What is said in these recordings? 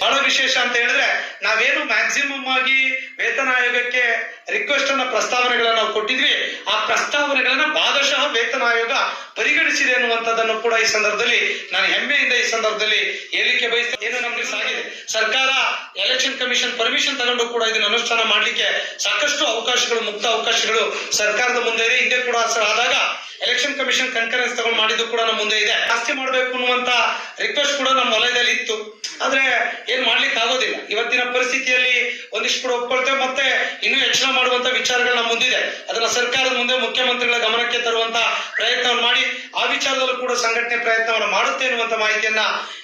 ಬಹಳ ವಿಶೇಷ ಅಂತ ಹೇಳಿದ್ರೆ ನಾವೇನು ಮ್ಯಾಕ್ಸಿಮಮ್ ಆಗಿ ವೇತನ ಆಯೋಗಕ್ಕೆ ರಿಕ್ವೆಸ್ಟ್ ಅನ್ನ ಪ್ರಸ್ತಾವನೆಗಳನ್ನ ನಾವು ಕೊಟ್ಟಿದ್ವಿ. ಆ ಪ್ರಸ್ತಾವನೆಗಳನ್ನ ಭಾಗಶಃ ವೇತನ ಆಯೋಗ ಪರಿಗಣಿಸಿದೆ ಅನ್ನುವಂಥದ್ದನ್ನು ಕೂಡ ಈ ಸಂದರ್ಭದಲ್ಲಿ ನಾನು ಹೆಮ್ಮೆಯಿಂದ ಈ ಸಂದರ್ಭದಲ್ಲಿ ಹೇಳಿಕೆ ಬಯಸ್ತೇನೆ ಏನು ನಮ್ಗೆ ಸಾಗಿದೆ. ಸರ್ಕಾರ ಎಲೆಕ್ಷನ್ ಕಮಿಷನ್ ಪರ್ಮಿಷನ್ ತಗೊಂಡು ಕೂಡ ಇದನ್ನ ಅನುಷ್ಠಾನ ಮಾಡಲಿಕ್ಕೆ ಸಾಕಷ್ಟು ಅವಕಾಶಗಳು, ಮುಕ್ತ ಅವಕಾಶಗಳು ಸರ್ಕಾರದ ಮುಂದೆ ಇದೆ. ಹಿಂದೆ ಕೂಡ ಆದಾಗ ಎಲೆಕ್ಷನ್ ಕಮಿಷನ್ ಕನ್ಕರೆನ್ಸ್ ತಗೊಂಡು ಮಾಡಿದ್ದು ಕೂಡ ನಮ್ಮ ಮುಂದೆ ಇದೆ. ಜಾಸ್ತಿ ಮಾಡಬೇಕು ಅನ್ನುವಂತ ರಿಕ್ವೆಸ್ಟ್ ಕೂಡ ನಮ್ಮ ವಲಯದಲ್ಲಿ ಇತ್ತು. ಆದ್ರೆ ಏನ್ ಮಾಡ್ಲಿಕ್ಕೆ ಆಗೋದಿಲ್ಲ. ಇವತ್ತಿನ ಪರಿಸ್ಥಿತಿಯಲ್ಲಿ ಒಂದಿಷ್ಟು ಕೂಡ ಒಪ್ಕೊಳ್ತೇವೆ ಮತ್ತೆ ಇನ್ನೂ ಹೆಚ್ಚಳ ಮಾಡುವಂತ ವಿಚಾರಗಳು ನಮ್ಮ ಮುಂದಿದೆ. ಅದನ್ನ ಸರ್ಕಾರದ ಮುಂದೆ ಮುಖ್ಯಮಂತ್ರಿಗಳ ಗಮನಕ್ಕೆ ತರುವಂತ ಪ್ರಯತ್ನವನ್ನು ಮಾಡಿ, ಆ ವಿಚಾರದಲ್ಲೂ ಕೂಡ ಸಂಘಟನೆ ಪ್ರಯತ್ನವನ್ನು ಮಾಡುತ್ತೆ ಅನ್ನುವಂತ ಮಾಹಿತಿಯನ್ನ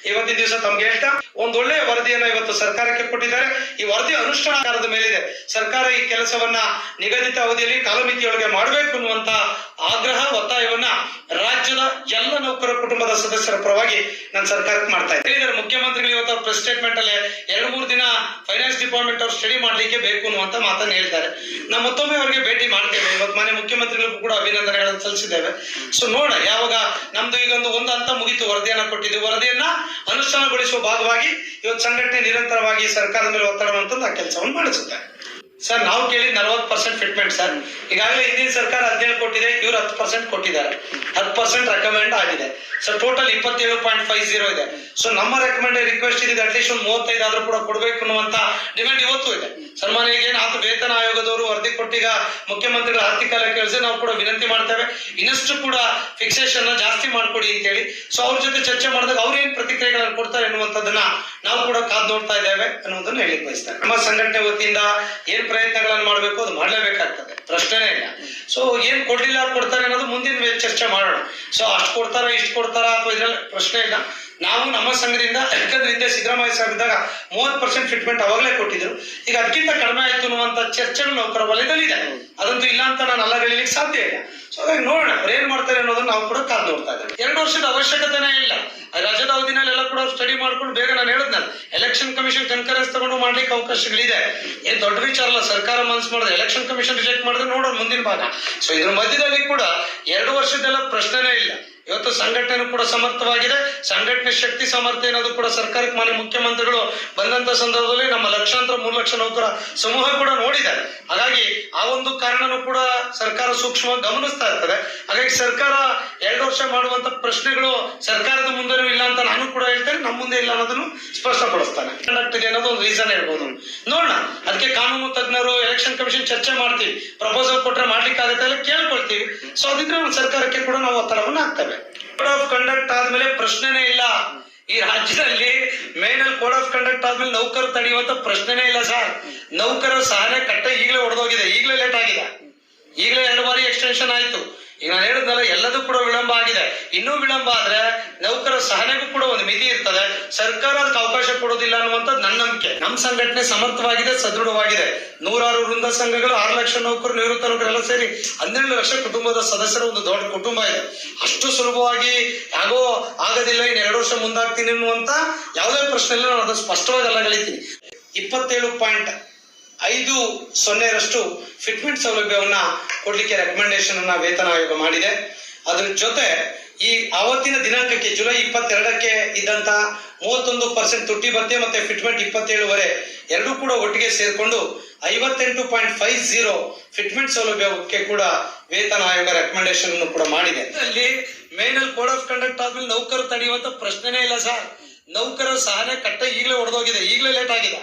ಇವತ್ತಿನ ದಿವಸ ತಮ್ಗೆ ಹೇಳ್ತಾ. ಒಂದೊಳ್ಳೆ ವರದಿಯನ್ನ ಇವತ್ತು ಸರ್ಕಾರಕ್ಕೆ ಕೊಟ್ಟಿದ್ದಾರೆ. ಈ ವರದಿ ಅನುಷ್ಠಾನದ ಮೇಲಿದೆ. ಸರ್ಕಾರ ಈ ಕೆಲಸವನ್ನ ನಿಗದಿತ ಅವಧಿಯಲ್ಲಿ ಕಾಲಮಿತಿಯೊಳಗೆ ಮಾಡಬೇಕು ಅನ್ನುವಂತ ಆಗ್ರಹ, ಒತ್ತಾಯವನ್ನ ರಾಜ್ಯದ ಎಲ್ಲ ನೌಕರ ಕುಟುಂಬದ ಸದಸ್ಯರ ಪರವಾಗಿ ನಾನು ಸರ್ಕಾರಕ್ಕೆ ಮಾಡ್ತಾ ಇದ್ದೀನಿ. ಮುಖ್ಯಮಂತ್ರಿಗಳು ಇವತ್ತು ಪ್ರೆಸ್ ಸ್ಟೇಟ್ಮೆಂಟ್ ಅಲ್ಲಿ ಎರಡು ಮೂರು ದಿನ ಫೈನಾನ್ಸ್ ಡಿಪಾರ್ಟ್ಮೆಂಟ್ ಅವ್ರು ಸ್ಟಡಿ ಮಾಡ್ಲಿಕ್ಕೆ ಬೇಕು ಅನ್ನುವಂತ ಮಾತನ್ನ ಹೇಳ್ತಾರೆ. ನಾವು ಮತ್ತೊಮ್ಮೆ ಅವರಿಗೆ ಭೇಟಿ ಮಾಡ್ತೇವೆ ಇವತ್ತು ಮಾನ್ಯ ಮುಖ್ಯಮಂತ್ರಿಗಳಿಗೂ ಕೂಡ ಅಭಿನಂದನೆಗಳನ್ನು ಸಲ್ಲಿಸಿದ್ದೇವೆ. ಸೊ ನೋಡ ಯಾವಾಗ ನಮ್ದು ಈಗ ಒಂದು ಒಂದು ಹಂತ ಮುಗಿತು, ವರದಿಯನ್ನ ಕೊಟ್ಟಿದ್ದು. ವರದಿಯನ್ನ ಅನುಷ್ಠಾನಗೊಳಿಸುವ ಭಾಗವಾಗಿ ಇವತ್ತು ಸಂಘಟನೆ ನಿರಂತರವಾಗಿ ಸರ್ಕಾರದ ಮೇಲೆ ಒತ್ತಡವನ್ನು ತಂದು ಆ ಕೆಲಸವನ್ನು ಮಾಡಿಸುತ್ತೆ ಸರ್ ನಾವು ಕೇಳಿದ ನಲವತ್ತು ಪರ್ಸೆಂಟ್ ಫಿಟ್ಮೆಂಟ್ ಸರ್ ಈಗಾಗಲೇ ಹಿಂದಿನ ಸರ್ಕಾರ ಹದಿನೇಳು ಕೊಟ್ಟಿದೆ, ಇವ್ರು ಹತ್ತು ಪರ್ಸೆಂಟ್ ಕೊಟ್ಟಿದ್ದಾರೆ. ಹತ್ತು ಪರ್ಸೆಂಟ್ ರೆಕಮೆಂಡ್ ಆಗಿದೆ. ಸರ್ ಟೋಟಲ್ ಇಪ್ಪತ್ತೇಳು ಪಾಯಿಂಟ್ ಫೈವ್ ಜೀರೋ ಇದೆ. ಸೊ ನಮ್ಮ ರೆಕಮೆಂಡ್ ರಿಕ್ವೆಸ್ಟ್ ಇದೆ ಅಟ್ಲೀಸ್ಟ್ ಒಂದು ಮೂವತ್ತೈದು ಆದ್ರೂ ಕೂಡ ಕೊಡಬೇಕು ಅನ್ನುವಂತ ಡಿಮ್ಯಾಂಡ್ ಇವತ್ತು ಇದೆ. ಸನ್ಮಾನ್ಯ ಏನಾದ್ರು ವೇತನ ಆಯೋಗದವರು ವರದಿ ಕೊಟ್ಟಿಗ ಮುಖ್ಯಮಂತ್ರಿಗಳ ಆರ್ಥಿಕ ಕೇಳಿಸಿ ನಾವು ಕೂಡ ವಿನಂತಿ ಮಾಡ್ತೇವೆ. ಇನ್ನಷ್ಟು ಕೂಡ ಫಿಕ್ಸೇಷನ್ ಜಾಸ್ತಿ ಮಾಡ್ಕೊಡಿ ಅಂತೇಳಿ. ಸೊ ಅವ್ರ ಜೊತೆ ಚರ್ಚೆ ಮಾಡಿದಾಗ ಅವ್ರು ಏನ್ ಪ್ರತಿಕ್ರಿಯೆಗಳನ್ನು ಕೊಡ್ತಾರೆ ಅನ್ನುವಂಥದ್ದನ್ನ ನಾವು ಕೂಡ ಕಾದ್ ನೋಡ್ತಾ ಇದ್ದೇವೆ ಅನ್ನೋದನ್ನ ಹೇಳಿ ಬಯಸ್ತಾರೆ ನಮ್ಮ ಸಂಘಟನೆ ವತಿಯಿಂದ ಏನ್ ಪ್ರಯತ್ನಗಳನ್ನು ಮಾಡಬೇಕು, ಅದು ಮಾಡಲೇಬೇಕಾಗ್ತದೆ. ಪ್ರಶ್ನೆನೇ ಇಲ್ಲ. ಸೊ ಏನ್ ಕೊಡ್ಲಿಲ್ಲ ಕೊಡ್ತಾರೆ ಅನ್ನೋದು ಮುಂದಿನ ಚರ್ಚೆ ಮಾಡೋಣ. ಸೊ ಅಷ್ಟು ಕೊಡ್ತಾರ, ಇಷ್ಟು ಕೊಡ್ತಾರ ಅಥವಾ ಇದ್ರಲ್ಲಿ ಪ್ರಶ್ನೆ ಇಲ್ಲ. ನಾವು ನಮ್ಮ ಸಂಘದಿಂದ ಯಾಕಂದ್ರೆ ಹಿಂದೆ ಸಿದ್ದರಾಮಯ್ಯ ಸಾಹೇಬ್ ಇದ್ದಾಗ ಮೂವತ್ತು ಪರ್ಸೆಂಟ್ ಟ್ರೀಟ್ಮೆಂಟ್ ಅವಾಗಲೇ ಕೊಟ್ಟಿದ್ರು. ಈಗ ಅದಕ್ಕಿಂತ ಕಡಿಮೆ ಆಯ್ತು ಅನ್ನುವಂತ ಚರ್ಚೆ ನೌಕರ ವಲಯದಲ್ಲಿ ಇದೆ. ಅದಂತೂ ಇಲ್ಲ ಅಂತ ನಾನು ಅಲ್ಲ ಹೇಳಲಿಕ್ಕೆ ಸಾಧ್ಯ ಇಲ್ಲ. ಸೊ ಹಾಗಾಗಿ ನೋಡೋಣ, ಅವ್ರು ಏನ್ ಮಾಡ್ತಾರೆ ಅನ್ನೋದನ್ನ ನಾವು ಕೂಡ ಕಾದು ನೋಡ್ತಾ ಇದ್ದೇವೆ. ಎರಡು ವರ್ಷದ ಅವಶ್ಯಕತೆನೇ ಇಲ್ಲ. ರಜದ ಅವಧಿನಲ್ಲಿ ಕೂಡ ಸ್ಟಡಿ ಮಾಡ್ಕೊಂಡು ಬೇಗ ನಾನು ಹೇಳಿದ್ನಲ್ಲ ಎಲೆಕ್ಷನ್ ಕಮಿಷನ್ ಕನ್ಕರೆನ್ಸ್ ತಗೊಂಡು ಮಾಡ್ಲಿಕ್ಕೆ ಅವಕಾಶಗಳಿದೆ. ಏನ್ ದೊಡ್ಡ ವಿಚಾರ ಅಲ್ಲ, ಸರ್ಕಾರ ಮನಸ್ ಮಾಡಿದ್ರೆ ಎಲೆಕ್ಷನ್ ಕಮಿಷನ್ ರಿಜೆಕ್ಟ್ ಮಾಡಿದ್ರೆ ನೋಡೋಣ ಮುಂದಿನ ಭಾಗ. ಸೊ ಇದ್ರ ಮಧ್ಯದಲ್ಲಿ ಕೂಡ ಎರಡು ವರ್ಷದೆಲ್ಲ ಪ್ರಶ್ನೆನೇ ಇಲ್ಲ. ಇವತ್ತು ಸಂಘಟನೆ ಕೂಡ ಸಮರ್ಥವಾಗಿದೆ. ಸಂಘಟನೆ ಶಕ್ತಿ ಸಾಮರ್ಥ್ಯ ಅನ್ನೋದು ಕೂಡ ಸರ್ಕಾರಕ್ಕೆ ಮಾನ್ಯ ಮುಖ್ಯಮಂತ್ರಿಗಳು ಬಂದಂತ ಸಂದರ್ಭದಲ್ಲಿ ನಮ್ಮ ಲಕ್ಷಾಂತರ, ಮೂರು ಲಕ್ಷ ನೌಕರ ಸಮೂಹ ಕೂಡ ನೋಡಿದ್ದಾರೆ ಹಾಗಾಗಿ ಆ ಒಂದು ಕಾರಣನೂ ಕೂಡ ಸರ್ಕಾರ ಸೂಕ್ಷ್ಮವಾಗಿ ಗಮನಿಸ್ತಾ ಇರ್ತದೆ. ಹಾಗಾಗಿ ಸರ್ಕಾರ ಎರಡು ವರ್ಷ ಮಾಡುವಂತ ಪ್ರಶ್ನೆಗಳು ಸರ್ಕಾರದ ಮುಂದೆನೂ ಇಲ್ಲ ಅಂತ ನಾನು ಕೂಡ ಹೇಳ್ತೇನೆ ನಮ್ಮ ಮುಂದೆ ಇಲ್ಲ ಅನ್ನೋದನ್ನು ಸ್ಪಷ್ಟಪಡಿಸ್ತಾನೆ. ಇದೆ ಅನ್ನೋದು ಒಂದು ರೀಸನ್ ಹೇಳ್ಬೋದು. ನೋಡೋಣ, ಅದಕ್ಕೆ ಕಾನೂನು ತಜ್ಞರು ಎಲೆಕ್ಷನ್ ಕಮಿಷನ್ ಚರ್ಚೆ ಮಾಡ್ತೀವಿ ಪ್ರಪೋಸಲ್ ಕೊಟ್ರೆ ಮಾಡ್ಲಿಕ್ಕೆ ಆಗುತ್ತೆ ಎಲ್ಲ ಕೇಳ್ಕೊಳ್ತೀವಿ. ಸೊ ಅದಿದ್ರೆ ಒಂದು ಸರ್ಕಾರಕ್ಕೆ ಕೂಡ ನಾವು ಒತ್ತಡವನ್ನು ಹಾಕ್ತೇವೆ. ಕೋಡ್ ಆಫ್ ಕಂಡಕ್ಟ್ ಆದ್ಮೇಲೆ ಪ್ರಶ್ನೆನೇ ಇಲ್ಲ. ಈ ರಾಜ್ಯದಲ್ಲಿ ಮೇನಲ್ಲಿ ಕೋಡ್ ಆಫ್ ಕಂಡಕ್ಟ್ ಆದ್ಮೇಲೆ ನೌಕರ ತಡೆಯುವಂತ ಪ್ರಶ್ನೆನೇ ಇಲ್ಲ ಸರ್ ನೌಕರ ಸಹನೆ ಕಟ್ಟೆ ಈಗಲೇ ಹೊಡೆದೋಗಿದೆ ಈಗಲೇ ಲೇಟ್ ಆಗಿದೆ. ಈಗಲೇ ಎರಡು ಬಾರಿ ಎಕ್ಸ್ಟೆನ್ಷನ್ ಆಯ್ತು. ಈಗ ನಾನು ಹೇಳಿದ್ನಲ್ಲ, ಎಲ್ಲದೂ ಕೂಡ ವಿಳಂಬ ಆಗಿದೆ. ಇನ್ನೂ ವಿಳಂಬ ಆದ್ರೆ ನೌಕರ ಸಹನೆಗೂ ಕೂಡ ಒಂದು ಮಿತಿ ಇರ್ತದೆ. ಸರ್ಕಾರ ಅದಕ್ಕೆ ಅವಕಾಶ ಕೊಡೋದಿಲ್ಲ ಅನ್ನುವಂಥದ್ದು ನನ್ನ ನಂಬಿಕೆ. ನಮ್ಮ ಸಂಘಟನೆ ಸಮರ್ಥವಾಗಿದೆ, ಸದೃಢವಾಗಿದೆ. ನೂರಾರು ವೃಂದ ಸಂಘಗಳು, ಆರು ಲಕ್ಷ ನೌಕರು ನಿವೃತ್ತ ನೌಕರೆಲ್ಲ ಸೇರಿ ಹನ್ನೆರಡು ಲಕ್ಷ ಕುಟುಂಬದ ಸದಸ್ಯರ ಒಂದು ದೊಡ್ಡ ಕುಟುಂಬ ಇದೆ. ಅಷ್ಟು ಸುಲಭವಾಗಿ ಯಾಗೋ ಆಗೋದಿಲ್ಲ, ಇನ್ನು ಎರಡು ವರ್ಷ ಮುಂದಾಗ್ತೀನಿ ಅನ್ನುವಂತ ಯಾವುದೇ ಪ್ರಶ್ನೆ ಇಲ್ಲ ನಾನು ಅದು ಸ್ಪಷ್ಟವಾಗಿ ಅಲ್ಲ ಗಳಿತೀನಿ ಇಪ್ಪತ್ತೇಳು ಪಾಯಿಂಟ್ ಐದು ಸೊನ್ನೆರಷ್ಟು ಫಿಟ್ಮೆಂಟ್ ಸೌಲಭ್ಯವನ್ನ ಕೊಡ್ಲಿಕ್ಕೆ ರೆಕಮೆಂಡೇಶನ್ ಅನ್ನ ವೇತನ ಆಯೋಗ ಮಾಡಿದೆ. ಅದ್ರ ಜೊತೆ ಈ ಅವತ್ತಿನ ದಿನಾಂಕಕ್ಕೆ ಜುಲೈ ಇಪ್ಪತ್ತೆರಡಕ್ಕೆ ಇದ್ದಂತ ಮೂವತ್ತೊಂದು ಪರ್ಸೆಂಟ್ ತುಟ್ಟಿ ಭತ್ತೆ ಮತ್ತೆ ಫಿಟ್ಮೆಂಟ್ ಇಪ್ಪತ್ತೇಳುವರೆ ಎರಡೂ ಕೂಡ ಒಟ್ಟಿಗೆ ಸೇರಿಕೊಂಡು ಐವತ್ತೆಂಟು ಪಾಯಿಂಟ್ ಫೈವ್ ಜೀರೋ ಫಿಟ್ಮೆಂಟ್ ಸೌಲಭ್ಯಕ್ಕೆ ಕೂಡ ವೇತನ ಆಯೋಗ ರೆಕಮೆಂಡೇಶನ್ ಕೂಡ ಮಾಡಿದೆ. ಅಲ್ಲಿ ಮೇನಲ್ಲಿ ಕೋಡ್ ಆಫ್ ಕಂಡಕ್ಟ್ ಆದ್ಮೇಲೆ ನೌಕರ ತಡೆಯುವಂತ ಪ್ರಶ್ನೆನೇ ಇಲ್ಲ ಸರ್. ನೌಕರ ಸಹನೆ ಕಟ್ಟ ಈಗಲೇ ಹೊಡೆದೋಗಿದೆ ಈಗಲೇ ಲೇಟ್ ಆಗಿದೆ.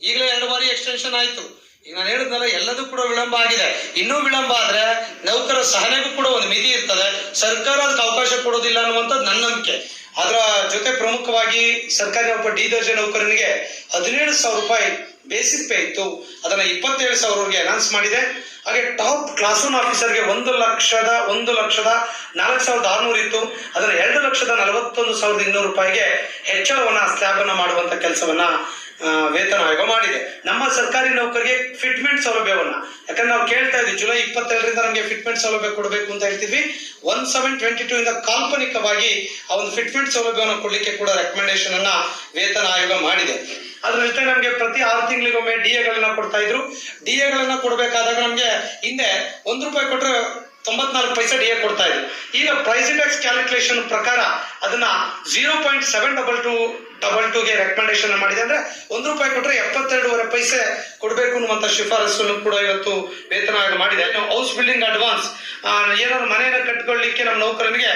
ಈಗಲೇ ಎರಡು ಬಾರಿ ಎಕ್ಸ್ಟೆನ್ಷನ್ ಆಯ್ತು. ಈಗ ನಾನು ಹೇಳಿದ್ನಲ್ಲ ಎಲ್ಲದೂ ಕೂಡ ವಿಳಂಬ ಆಗಿದೆ. ಇನ್ನೂ ವಿಳಂಬ ಆದ್ರೆ ನೌಕರ ಸಹನೆಗೂ ಕೂಡ ಒಂದು ಮಿತಿ ಇರ್ತದೆ. ಸರ್ಕಾರ ಅದಕ್ಕೆ ಅವಕಾಶ ಕೊಡೋದಿಲ್ಲ ಅನ್ನುವಂಥದ್ದು ನನ್ನ ನಂಬಿಕೆ. ಅದರ ಜೊತೆ ಪ್ರಮುಖವಾಗಿ ಸರ್ಕಾರಿ ಒಬ್ಬ ಡಿ ದರ್ಜೆ ನೌಕರನಿಗೆ ಹದಿನೇಳು ಸಾವಿರ ರೂಪಾಯಿ ಬೇಸಿಕ್ ಪೇ ಇತ್ತು. ಅದನ್ನ ಇಪ್ಪತ್ತೇಳು ಸಾವಿರವರೆಗೆ ಅನೌನ್ಸ್ ಮಾಡಿದೆ. ಹಾಗೆ ಟಾಪ್ ಕ್ಲಾಸ್ ಆಫೀಸರ್ಗೆ ಒಂದು ಲಕ್ಷದ ಒಂದು ಲಕ್ಷದ ನಾಲ್ಕು ಸಾವಿರದ ಆರ್ನೂರು ಇತ್ತು. ಅದನ್ನ ಎರಡು ಲಕ್ಷದ ನಲವತ್ತೊಂದು ಸಾವಿರದ ಇನ್ನೂರು ರೂಪಾಯಿಗೆ ಹೆಚ್ಚಳವನ್ನ ಸ್ಲ್ಯಾಬ್ ಮಾಡುವಂತ ಕೆಲಸವನ್ನ ವೇತನ ಆಯೋಗ ಮಾಡಿದೆ. ನಮ್ಮ ಸರ್ಕಾರಿ ನೌಕರಿಗೆ ಫಿಟ್ಮೆಂಟ್ ಸೌಲಭ್ಯವನ್ನ. ಯಾಕಂದ್ರೆ ನಾವು ಕೇಳ್ತಾ ಇದ್ವಿ, ಜುಲೈ ಇಪ್ಪತ್ತೆರಡರಿಂದ ನಮಗೆ ಫಿಟ್ಮೆಂಟ್ ಸೌಲಭ್ಯ ಕೊಡಬೇಕು ಅಂತ ಹೇಳ್ತಿದ್ವಿ. ಒನ್ ಸೆವೆನ್ ಟ್ವೆಂಟಿ ಟೂ ಇಂದ ಕಾಲ್ಪನಿಕವಾಗಿ ಆ ಒಂದು ಫಿಟ್ಮೆಂಟ್ ಸೌಲಭ್ಯವನ್ನು ಕೊಡ್ಲಿಕ್ಕೆ ಕೂಡ ರೆಕಮೆಂಡೇಶನ್ ಅನ್ನ ವೇತನ ಆಯೋಗ ಮಾಡಿದೆ. ಅದ್ರ ಜೊತೆ ನಮಗೆ ಪ್ರತಿ ಆರು ತಿಂಗಳಿಗೊಮ್ಮೆ ಡಿ ಎಗಳನ್ನ ಕೊಡ್ತಾ ಇದ್ರು. ಡಿ ಎಗಳನ್ನ ಕೊಡಬೇಕಾದಾಗ ನಮಗೆ ಹಿಂದೆ ಒಂದು ರೂಪಾಯಿ ಕೊಟ್ಟರೆ ತೊಂಬತ್ನಾಲ್ಕು ಪೈಸೆ ಡಿ ಎ ಕೊಡ್ತಾ ಇದ್ರು. ಈಗ ಪ್ರೈಸ್ ಇಂಡೆಕ್ಸ್ ಕ್ಯಾಲ್ಕುಲೇಷನ್ ಪ್ರಕಾರ ಅದನ್ನ zero point seven double two double ಟೂಗೆ recommendation ಮಾಡಿದೆ ಅಂದ್ರೆ ಒಂದು ರೂಪಾಯಿ ಕೊಟ್ರೆ ಎಪ್ಪತ್ತೆರಡೂವರೆ ಪೈಸೆ ಕೊಡಬೇಕು ಅನ್ನುವಂತ ಶಿಫಾರಸನ್ನು ಕೂಡ ಇವತ್ತು ವೇತನ ಮಾಡಿದೆ. ಹೌಸ್ ಬಿಲ್ಡಿಂಗ್ ಅಡ್ವಾನ್ಸ್ ಏನಾದ್ರು ಮನೆಯನ್ನು ಕಟ್ಕೊಳ್ಳಿಕ್ಕೆ ನಮ್ಮ ನೌಕರನಿಗೆ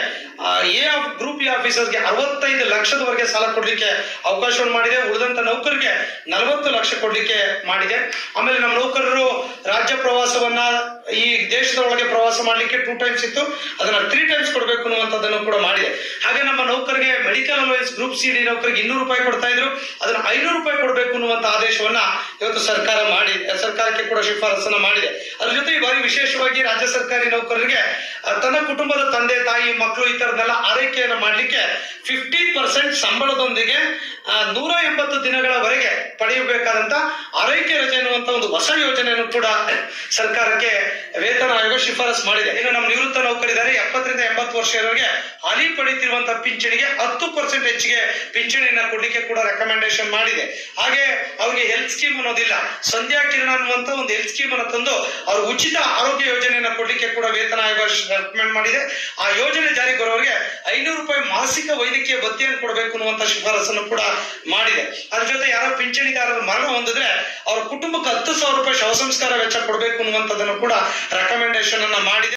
ಎ ಗ್ರೂಪ್ ಎ ಆಫೀಸರ್ಗೆ ಅರವತ್ತೈದು ಲಕ್ಷದವರೆಗೆ ಸಾಲ ಕೊಡ್ಲಿಕ್ಕೆ ಅವಕಾಶವನ್ನು ಮಾಡಿದೆ. ಉಳಿದಂತ ನೌಕರಿಗೆ ನಲವತ್ತು ಲಕ್ಷ ಕೊಡ್ಲಿಕ್ಕೆ ಮಾಡಿದೆ. ಆಮೇಲೆ ನಮ್ಮ ನೌಕರರು ರಾಜ್ಯ ಪ್ರವಾಸವನ್ನ ಈ ದೇಶದ ಒಳಗೆ ಪ್ರವಾಸ ಮಾಡ್ಲಿಕ್ಕೆ ಟೂ ಟೈಮ್ಸ್ ಇತ್ತು. ಅದನ್ನ ತ್ರೀ ಟೈಮ್ಸ್ ಕೊಡಬೇಕು ಅನ್ನುವಂಥದ್ದನ್ನು ಕೂಡ ಮಾಡಿದೆ. ಹಾಗೆ ನಮ್ಮ ನೌಕರಿಗೆ medical allowance group C D ನೌಕರಿಗೆ ಇನ್ನೂರು ರೂಪಾಯಿ ಕೊಡ್ತಾ ಇದ್ರು. ಅದನ್ನ ಐನೂರು ರೂಪಾಯಿ ಕೊಡಬೇಕು ಅನ್ನುವಂತ ಆದೇಶವನ್ನ ಇವತ್ತು ಸರ್ಕಾರ ಮಾಡಿ, ಸರ್ಕಾರಕ್ಕೆ ಕೂಡ ಶಿಫಾರಸನ್ನ ಮಾಡಿದೆ. ಅದ್ರ ಈ ವಿಶೇಷವಾಗಿ ರಾಜ್ಯ ಸರ್ಕಾರಿ ನೌಕರರಿಗೆ ತನ್ನ ಕುಟುಂಬದ ತಂದೆ, ತಾಯಿ, ಮಕ್ಕಳು ಈ ತರದೆಲ್ಲ ಆರೈಕೆಯನ್ನ ಮಾಡಲಿಕ್ಕೆ ಫಿಫ್ಟಿ ಪರ್ಸೆಂಟ್ ಸಂಬಳದೊಂದಿಗೆ ನೂರ ಎಂಬತ್ತು ದಿನಗಳವರೆಗೆ ಪಡೆಯಬೇಕಾದಂತ ಆರೈಕೆ ಒಂದು ಹೊಸ ಯೋಜನೆಯನ್ನು ಕೂಡ ಸರ್ಕಾರಕ್ಕೆ ವೇತನ ಆಯೋಗ ಶಿಫಾರಸು ಮಾಡಿದೆ. ಇನ್ನು ನಮ್ಮ ನಿವೃತ್ತ ನೌಕರಿದ್ದಾರೆ ಎಪ್ಪತ್ತರಿಂದ ಎಂಬತ್ತು ವರ್ಷ ಇರೋರಿಗೆ ಹಾಲಿ ಪಡೆಯುತ್ತಿರುವಂತಹ ಪಿಂಚಣಿಗೆ ಹತ್ತು ಪರ್ಸೆಂಟ್ ಹೆಚ್ಚಿಗೆ ಪಿಂಚಣಿಯನ್ನ ಕೊಡ್ಲಿಕ್ಕೆ ಕೂಡ ರೆಕಮೆಂಡೇಶನ್ ಮಾಡಿದೆ. ಹಾಗೆ ಅವ್ರಿಗೆ ಹೆಲ್ತ್ ಸ್ಕೀಮ್ ಅನ್ನೋದಿಲ್ಲ, ಸಂಧ್ಯಾ ಕಿರಣ ಅನ್ನುವಂತ ಒಂದು ಹೆಲ್ತ್ ಸ್ಕೀಮ್ ಅನ್ನು ತಂದು ಅವ್ರ ಉಚಿತ ಆರೋಗ್ಯ ಯೋಜನೆಯನ್ನ ಕೊಡ್ಲಿಕ್ಕೆ ಕೂಡ ವೇತನ ಆಯೋಗ ರೆಕಮೆಂಡ್ ಮಾಡಿದೆ. ಆ ಯೋಜನೆ ಜಾರಿಗೆ ಬರೋರಿಗೆ ಐನೂರು ರೂಪಾಯಿ ಮಾಸಿಕ ವೈದ್ಯಕೀಯ ಭತ್ಯೆಯನ್ನು ಕೊಡಬೇಕು ಅನ್ನುವಂತ ಶಿಫಾರಸನ್ನು ಕೂಡ ಮಾಡಿದೆ. ಅದ್ರ ಜೊತೆ ಯಾರೋ ಪಿಂಚಣಿದಾರರು ಮರಣ ಹೊಂದಿದ್ರೆ ಅವ್ರ ಕುಟುಂಬಕ್ಕೆ ಹತ್ತು ಸಾವಿರ ರೂಪಾಯಿ ಶವ ಸಂಸ್ಕಾರ ವೆಚ್ಚ ಕೊಡಬೇಕು ಅನ್ನುವಂಥದ್ದನ್ನು ಕೂಡ ರೆಕಮೆಂಡೇಶನ್ ಅನ್ನ ಮಾಡಿದೆ.